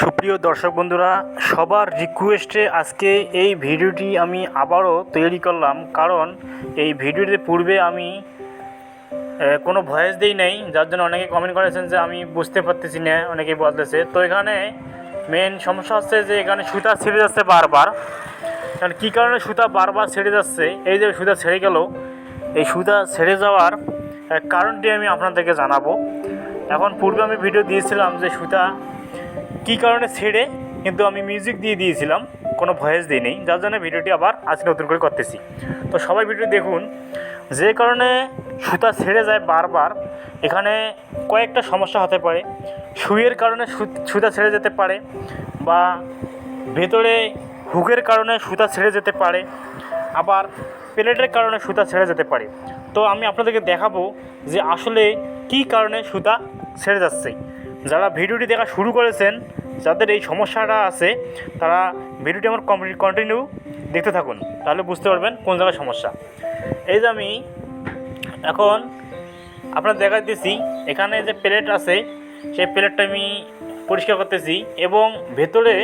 সুপ্রিয় দর্শক বন্ধুরা, সবার রিকোয়েস্টে আজকে এই ভিডিওটি আমি আবারও তৈরি করলাম। কারণ এই ভিডিওতে পূর্বে আমি কোনো ভয়েস দিই নাই, যার জন্য অনেকে কমেন্ট করেছেন যে আমি বুঝতে পারতেছি না অনেকেই বলতেছে। তো এখানে মেন সমস্যা হচ্ছে যে এখানে সুতা ছেড়ে যাচ্ছে বারবার। কারণ কী কারণে সুতা বারবার ছেড়ে যাচ্ছে? এই যে সুতা ছেড়ে গেল। এই সুতা ছেড়ে যাওয়ার কারণটি আমি আপনাদেরকে জানাব। এখন পূর্বে আমি ভিডিও দিয়েছিলাম যে সুতা কী কারণে ছেড়ে কিন্তু আমি মিউজিক দিয়ে দিয়েছিলাম, কোনো ভয়েস দিই নেই, যার জন্য ভিডিওটি আবার আজকে নতুন করে করতেছি। তো সবাই ভিডিও দেখুন, যে কারণে সুতা ছেড়ে যায় বারবার, এখানে কয়েকটা সমস্যা হতে পারে। সুইয়ের কারণে সুতা ছেড়ে যেতে পারে বা ভেতরে হুকের কারণে সুতা ছেড়ে যেতে পারে, আবার প্লেটের কারণে সুতা ছেড়ে যেতে পারে। তো আমি আপনাদেরকে দেখাবো যে আসলে কী কারণে সুতা ছেড়ে যাচ্ছে। যারা ভিডিওটি দেখা শুরু করেছেন, যাদের এই সমস্যাটা আছে, তারা ভিডিওটি আমার কমপ্লিট কন্টিনিউ দেখতে থাকুন, তাহলে বুঝতে পারবেন কোন জায়গায় সমস্যা। এই যে আমি এখন আপনার দেখাইতেছি, এখানে যে প্লেট আছে, সেই প্লেটটা আমি পরিষ্কার করতেছি এবং ভেতরে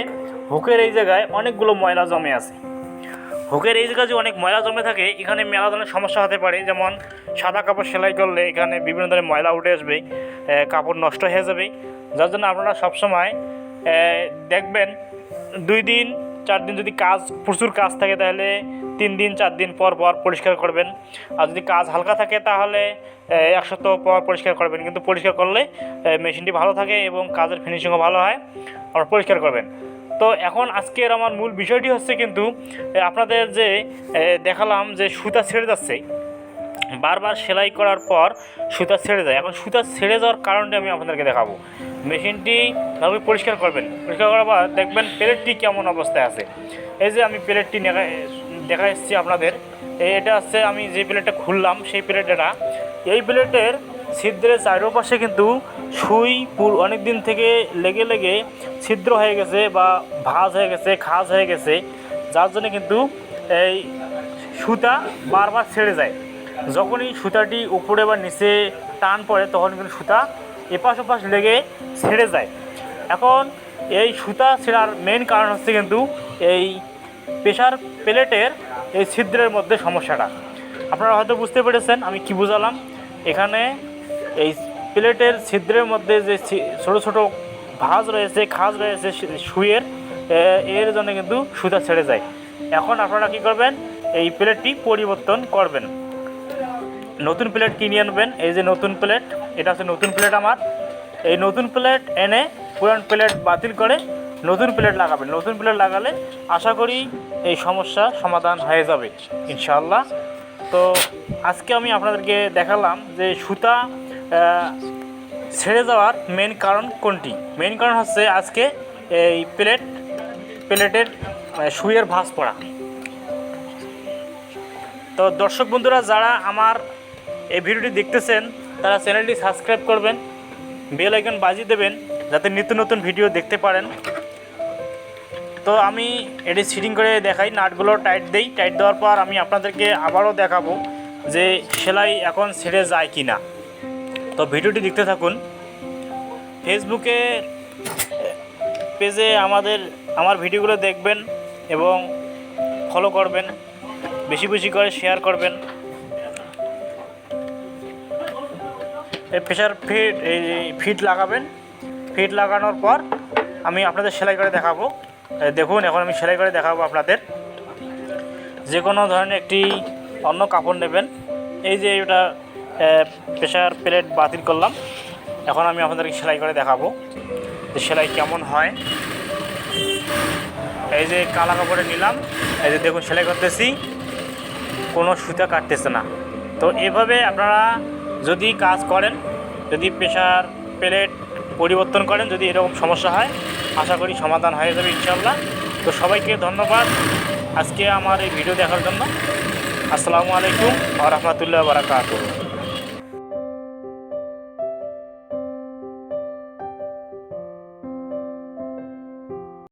হুকের এই জায়গায় অনেকগুলো ময়লা জমে আছে। হুকের এই জায়গায় যে অনেক ময়লা জমে থাকে, এখানে মেলা ধরনের সমস্যা হতে পারে। যেমন সাদা কাপড় সেলাই করলে এখানে বিভিন্ন ধরনের ময়লা উঠে আসবে কাপড় নষ্ট হয়ে যাবে। যার জন্য আপনারা সবসময় দেখবেন দুই দিন, চার দিন যদি কাজ, প্রচুর কাজ থাকে, তাহলে তিন দিন, চার দিন পর পর পরিষ্কার করবেন। আর যদি কাজ হালকা থাকে, তাহলে এক সপ্তাহ পর পরিষ্কার করবেন। কিন্তু পরিষ্কার করলে মেশিনটি ভালো থাকে এবং কাজের ফিনিশিংও ভালো হয় আপনারা পরিষ্কার করবেন। তো এখন আজকের আমার মূল বিষয়টি হচ্ছে কিন্তু আপনাদের যে দেখালাম যে সুতা ছেড়ে যাচ্ছে। বারবার সেলাই করার পর সুতা ছেড়ে যায়। এখন সুতা ছেড়ে যাওয়ার কারণটা আমি আপনাদেরকে দেখাবো। মেশিনটি ভাবে পরিষ্কার করবেন। পরিষ্কার করার পর দেখবেন প্লেটটি কেমন অবস্থায় আছে। এই যে আমি প্লেটটি দেখা এসেছি আপনাদের। এটা হচ্ছে আমি যে প্লেটটা খুললাম, সেই প্লেটটা এই প্লেটের ছিদ্রের চারোপাশে কিন্তু সুই পুর অনেক দিন থেকে লেগে লেগে ছিদ্র হয়ে গেছে বা ভাঁজ হয়ে গেছে, খাজ হয়ে গেছে, যার জন্য কিন্তু এই সুতা বারবার ছেড়ে যায়। যখনই সুতাটি উপরে বা নিচে টান পড়ে, তখন কিন্তু সুতা এপাশ ওপাশ লেগে ছেড়ে যায়। এখন এই সুতা ছেঁড়ার মেন কারণ হচ্ছে কিন্তু এই প্রেশার প্লেটের এই ছিদ্রের মধ্যে সমস্যাটা। আপনারা হয়তো বুঝতে পেরেছেন, আমি কি বুঝালাম? এখানে এই প্লেটের ছিদ্রের মধ্যে যে ছোট ছোট ভাঁজ রয়েছে খাজ রয়েছে এ, এর জন্য কিন্তু সুতা ছেড়ে যায়। এখন আপনারা কি করবেন? এই প্লেটটি পরিবর্তন করবেন। নতুন প্লেট কিনে আনবেন। এই যে নতুন প্লেট এটা হচ্ছে নতুন প্লেট আমার। এই নতুন প্লেট এনে পুরান প্লেট বাতিল করে নতুন প্লেট লাগাবেন। নতুন প্লেট লাগালে আশা করি এই সমস্যা সমাধান হয়ে যাবে ইনশাল্লাহ তো আজকে আমি আপনাদেরকে দেখালাম যে সুতা ছেড়ে যাওয়ার মেন কারণ কোনটি? মেন কারণ হচ্ছে আজকে এই প্লেট প্লেটের সুইয়ের ভাঁজ পড়া। তো দর্শক বন্ধুরা, যারা আমার এই ভিডিওটি দেখতেছেন, তারা চ্যানেলটি সাবস্ক্রাইব করবেন বেল আইকন বাজিয়ে দেবেন, যাতে নিত্য নতুন ভিডিও দেখতে পারেন। তো আমি এটি সিটিং করে দেখাই, নাটগুলো টাইট দেই। টাইট দেওয়ার পর আমি আপনাদেরকে আবারও দেখাবো যে সেলাই এখন ছেড়ে যায় কি না তো ভিডিওটি দেখতে থাকুন। ফেসবুকে পেজে আমাদের, আমার ভিডিওগুলো দেখবেন এবং ফলো করবেন। বেশি বেশি করে শেয়ার করবেন। এই প্রেশার ফিট এই ফিট লাগাবেন। ফিট লাগানোর পর আমি আপনাদের সেলাই করে দেখাবো। দেখুন, এখন আমি সেলাই করে দেখাবো আপনাদের। যে কোনো ধরনের একটি অন্য কাপড় নেবেন। এই যে এটা প্রেশার প্লেট বাতিল করলাম। এখন আমি আপনাদেরকে সেলাই করে দেখাবো যে সেলাই কেমন হয়। এই যে কালা কাপড়ে নিলাম, এই যে দেখুন সেলাই করতেছি, কোনো সুতা কাটতেছে না। তো এভাবে আপনারা যদি কাজ করেন, যদি প্রেশার প্লেট পরিবর্তন করেন, যদি এরকম সমস্যা হয়, আশা করি সমাধান হয়ে যাবে ইনশাল্লাহ তো সবাইকে ধন্যবাদ আজকে আমার এই ভিডিও দেখার জন্য। আসসালামু আলাইকুম আ রহমতুল্লাহ বারাকাতুহ।